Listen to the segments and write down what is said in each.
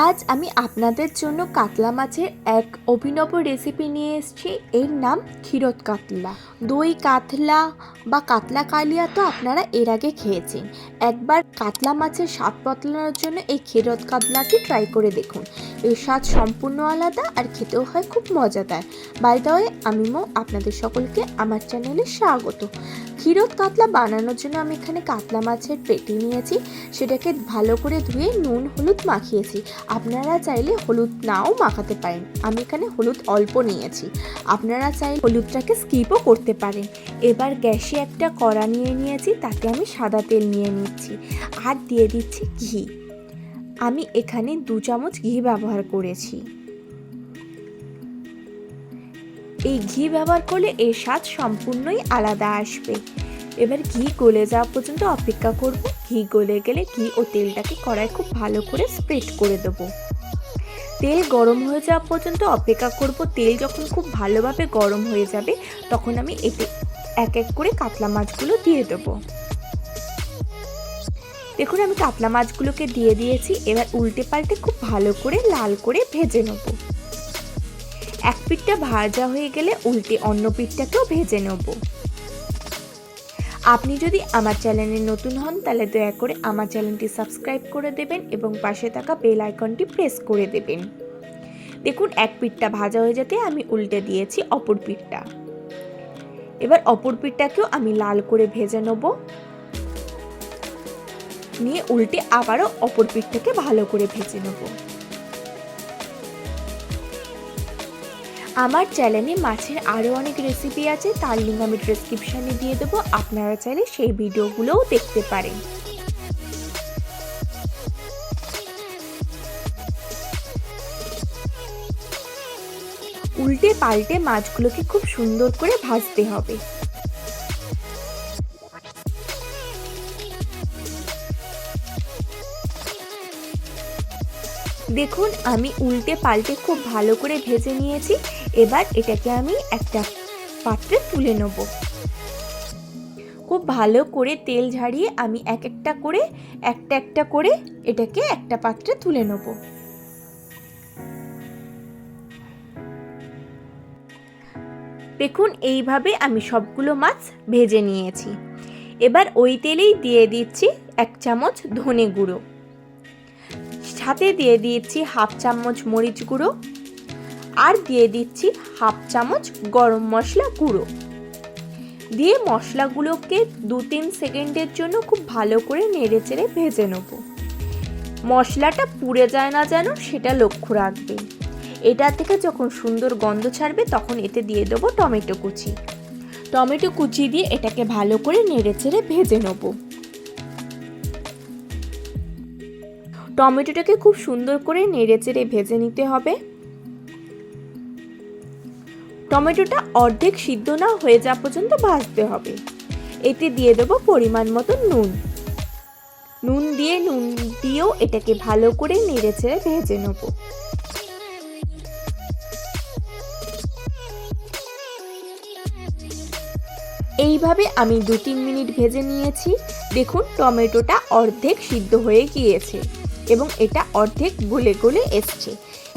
আজ আমি আপনাদের জন্য কাতলা মাছের এক অভিনব রেসিপি নিয়ে এসেছি। এর নাম ক্ষীরত কাতলা। দই কাতলা বা কাতলা কালিয়া তো আপনারা এর আগে খেয়েছেন। একবার কাতলা মাছের স্বাদ বদলানোর জন্য এই ক্ষীরত কাতলাটি ট্রাই করে দেখুন। এর স্বাদ সম্পূর্ণ আলাদা আর খেতেও হয় খুব মজাদার। বাই আমি মো, আপনাদের সকলকে আমার চ্যানেলে স্বাগত। ক্ষীরত কাতলা বানানোর জন্য আমি এখানে কাতলা মাছের পেটি নিয়েছি। সেটাকে ভালো করে ধুয়ে নুন, হলুদ মাখিয়েছি। আপনারা চাইলে হলুদ নাও মাখাতে পারেন। আমি এখানে হলুদ অল্প নিয়েছি। আপনারা চাইলে হলুদটাকে স্কিপও করতে পারেন। এবার গ্যাসে একটা কড়া নিয়ে নিয়েছি, তাতে আমি সাদা তেল নিয়ে নিচ্ছি। আর দিয়ে দিচ্ছি ঘি। আমি এখানে দু চামচ ঘি ব্যবহার করেছি। এই ঘি ব্যবহার করলে এর স্বাদ সম্পূর্ণই আলাদা আসবে। এবার ঘি গলে যাওয়া পর্যন্ত অপেক্ষা করব। ঘি গলে গেলে ঘি ও তেলটাকে কড়াই খুব ভালো করে স্প্রেড করে দেবো। তেল গরম হয়ে যাওয়া পর্যন্ত অপেক্ষা করব। তেল যখন খুব ভালোভাবে গরম হয়ে যাবে, তখন আমি এতে এক এক করে কাতলা মাছগুলো দিয়ে দেবো। দেখুন, আমি কাতলা মাছগুলোকে দিয়ে দিয়েছি। এবার উল্টে পাল্টে খুব ভালো করে লাল করে ভেজে নেব। এক পিঠটা ভাজা হয়ে গেলে উল্টে অন্য পিঠটাকেও ভেজে নেব। আপনি যদি আমার চ্যানেলে নতুন হন, তাহলে দয়া করে আমার চ্যানেলটি সাবস্ক্রাইব করে দেবেন এবং পাশে থাকা বেল আইকনটি প্রেস করে দেবেন। দেখুন, এক পিঠটা ভাজা হয়ে যেতে আমি উল্টে দিয়েছি অপর পিঠটা। এবার অপর পিঠটাকেও আমি লাল করে ভেজে নেব। নিয়ে উল্টে আবারও অপর পিঠটাকে ভালো করে ভেজে নেব। আমার চ্যানেলে মাছের আরও অনেক রেসিপি আছে, তার লিঙ্ক আমি ডিসক্রিপশানে দিয়ে দেবো, আপনারা চাইলে সেই ভিডিওগুলোও দেখতে পারেন। উল্টে পাল্টে মাছগুলোকে খুব সুন্দর করে ভাজতে হবে। দেখুন, আমি উল্টে পাল্টে খুব ভালো করে ভেজে নিয়েছি। এবার এটাকে আমি একটা পাত্রে তুলে নেব। খুব ভালো করে তেল ঝাড়িয়ে আমি এক একটা করে, একটা একটা করে এটাকে একটা পাত্রে তুলে নেব। দেখুন, এইভাবে আমি সবগুলো মাছ ভেজে নিয়েছি। এবার ওই তেলেই দিয়ে দিচ্ছি এক চামচ ধনে গুঁড়ো। সাথে দিয়ে দিয়েছি হাফ চামচ মরিচ গুঁড়ো আর দিয়ে দিচ্ছি হাফ চামচ গরম মশলা গুঁড়ো। দিয়ে মশলাগুলোকে দু তিন সেকেন্ডের জন্য খুব ভালো করে নেড়ে চেড়ে ভেজে নেব। মশলাটা পুড়ে যায় না যেন সেটা লক্ষ্য রাখবে। এটা থেকে যখন সুন্দর গন্ধ ছাড়বে তখন এতে দিয়ে দেবো টমেটো কুচি। টমেটো কুচি দিয়ে এটাকে ভালো করে নেড়ে চেড়ে ভেজে নেব। টমেটোটাকে খুব সুন্দর করে নেড়ে চেড়ে ভেজে নিতে হবে। টমেটোটা অর্ধেক সিদ্ধ না হয়ে যাওয়া পর্যন্ত ভাজতে হবে। এতে দিয়ে দেবো পরিমাণ মতো নুন। নুন দিয়ে নুন দিয়েও এটাকে ভালো করে নেড়ে চেড়ে ভেজে নেব। এইভাবে আমি দু তিন মিনিট ভেজে নিয়েছি। দেখুন, টমেটোটা অর্ধেক সিদ্ধ হয়ে গিয়েছে। এবং এটা অর্ধেক গলে গলে এসছে।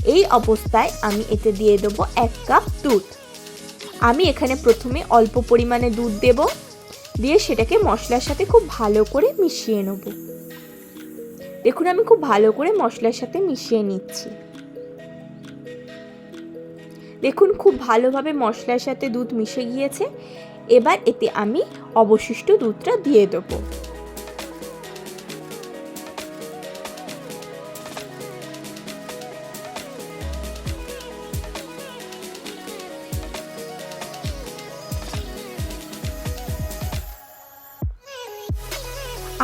এই অবস্থায় আমি এতে দিয়ে দেবো এক কাপ দুধ। আমি এখানে প্রথমে অল্প পরিমাণে দুধ দেব। দিয়ে সেটাকে মশলার সাথে খুব ভালো করে মিশিয়ে নেব। দেখুন, আমি খুব ভালো করে মশলার সাথে মিশিয়ে নিচ্ছি। দেখুন, খুব ভালোভাবে মশলার সাথে দুধ মিশে গিয়েছে। এবার এতে আমি অবশিষ্ট দুধটা দিয়ে দেবো।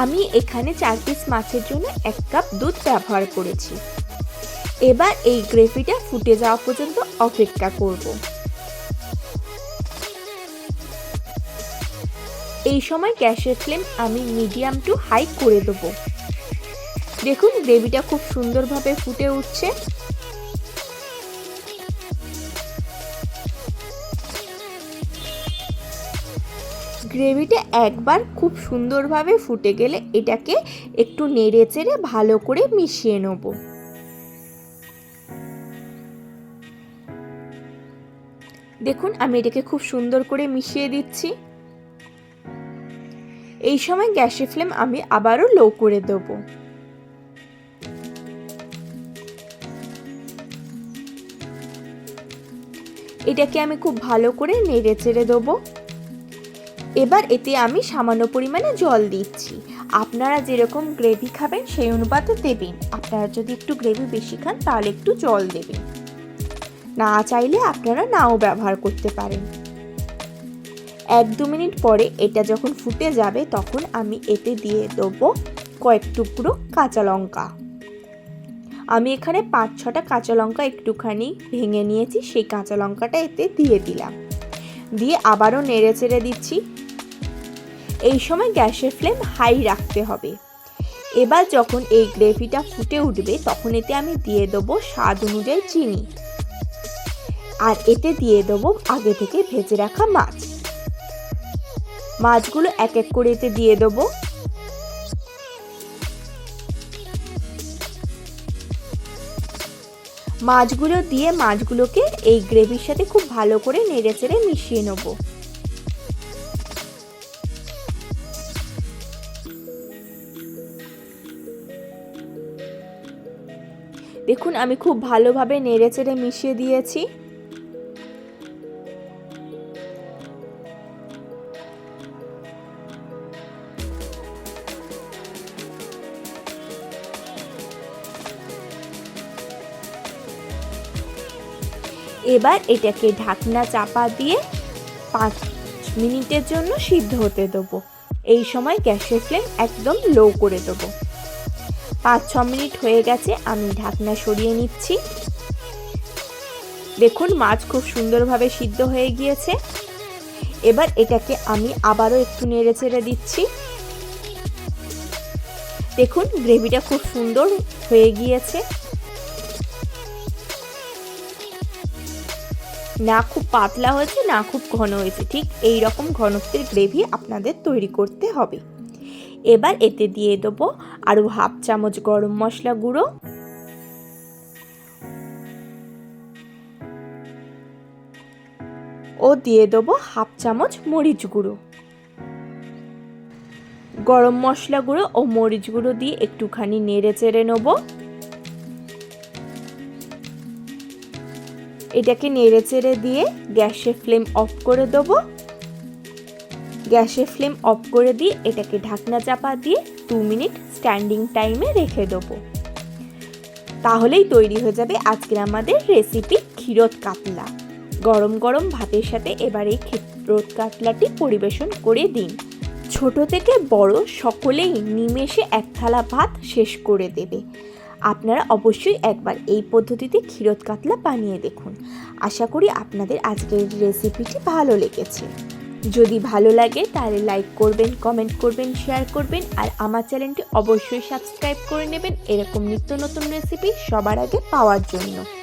আমি এখানে চার পিস মাছের জন্য এক কাপ দুধ ব্যবহার করেছি। এবার এই গ্রেভিটা ফুটে যাওয়া পর্যন্ত অপেক্ষা করব। এই সময় গ্যাসের ফ্লেম আমি মিডিয়াম টু হাই করে দেবো। দেখুন, গ্রেভিটা খুব সুন্দরভাবে ফুটে উঠছে। গ্রেভিটা একবার খুব সুন্দরভাবে ফুটে গেলে এটাকে একটু নেড়ে চেড়ে ভালো করে মিশিয়ে নেব। দেখুন, আমি এটাকে খুব সুন্দর করে মিশিয়ে দিচ্ছি। এই সময় গ্যাসের ফ্লেম আমি আবারও লো করে দেবো। এটাকে আমি খুব ভালো করে নেড়ে চেড়ে দেবো। এবার এতে আমি সামান্য পরিমাণে জল দিচ্ছি। আপনারা যেরকম গ্রেভি খাবেন, সেই অনুপাতে দেবেন। আপনারা যদি একটু গ্রেভি বেশি খান, তাহলে একটু জল দেবেন। না চাইলে আপনারা নাও ব্যবহার করতে পারেন। এক দু মিনিট পরে এটা যখন ফুটে যাবে, তখন আমি এতে দিয়ে দেবো কয়েক টুকরো কাঁচা লঙ্কা। আমি এখানে পাঁচ ছটা কাঁচা লঙ্কা একটুখানি ভেঙে নিয়েছি, সেই কাঁচা লঙ্কাটা এতে দিয়ে দিলাম। দিয়ে আবারও নেড়ে চেড়ে দিচ্ছি। এই সময় গ্যাসের ফ্লেম হাই রাখতে হবে। এবার যখন এই গ্রেভিটা ফুটে উঠবে, তখন এতে আমি দিয়ে দেবো স্বাদ অনুযায়ী চিনি। আর এতে দিয়ে দেবো আগে থেকে ভেজে রাখা মাছ। মাছগুলো এক এক করে এতে দিয়ে দেবো। মাছগুলো দিয়ে মাছগুলোকে এই গ্রেভির সাথে খুব ভালো করে নেড়ে চেড়ে মিশিয়ে নেব। দেখুন, আমি খুব ভালোভাবে নেড়ে চেড়ে মিশিয়ে দিয়েছি। এবার এটাকে ঢাকনা চাপা দিয়ে পাঁচ মিনিটের জন্য সিদ্ধ হতে দেবো। এই সময় গ্যাসের ফ্লেম একদম লো করে দেবো। পাঁচ, ছ মিনিট হয়ে গেছে, আমি ঢাকনা সরিয়ে নিচ্ছি। দেখুন, মাছ খুব সুন্দরভাবে সিদ্ধ হয়ে গিয়েছে। এবার এটাকে আমি আবারও একটু নেড়ে চেড়ে দিচ্ছি। দেখুন, গ্রেভিটা খুব সুন্দর হয়ে গিয়েছে। না খুব পাতলা হয়েছে, না খুব ঘন হয়েছে, ঠিক এই রকম ঘনত্বের গ্রেভি আপনাদের তৈরি করতে হবে। এবার এতে দিয়ে দেবো আরও হাফ চামচ গরম মশলা গুঁড়ো। ও দিয়ে দেবো হাফ চামচ মরিচ গুঁড়ো। গরম মশলা গুঁড়ো ও মরিচ গুঁড়ো দিয়ে একটুখানি নেড়ে চেড়ে নেব। এটাকে নেড়ে চেড়ে দিয়ে গ্যাসের ফ্লেম অফ করে দেবো। গ্যাসের ফ্লেম অফ করে দিয়ে এটাকে ঢাকনা চাপা দিয়ে দু মিনিট স্ট্যান্ডিং টাইমে রেখে দেবো। তাহলেই তৈরি হয়ে যাবে আজকের আমাদের রেসিপি ক্ষীরত কাতলা। গরম গরম ভাতের সাথে এবার এই ক্ষীরত কাতলাটি পরিবেশন করে দিন। ছোট থেকে বড় সকলেই নিমেষে এক থালা ভাত শেষ করে দেবে। আপনারা অবশ্যই একবার এই পদ্ধতিতে ক্ষীরত কাতলা বানিয়ে দেখুন। আশা করি আপনাদের আজকের রেসিপিটি ভালো লেগেছে। যদি ভালো লাগে তাহলে লাইক করবেন কমেন্ট করবেন শেয়ার করবেন আর আমার চ্যানেলটি অবশ্যই সাবস্ক্রাইব করে নেবেন। এরকম নিত্য নতুন রেসিপি সবার আগে পাওয়ার জন্য।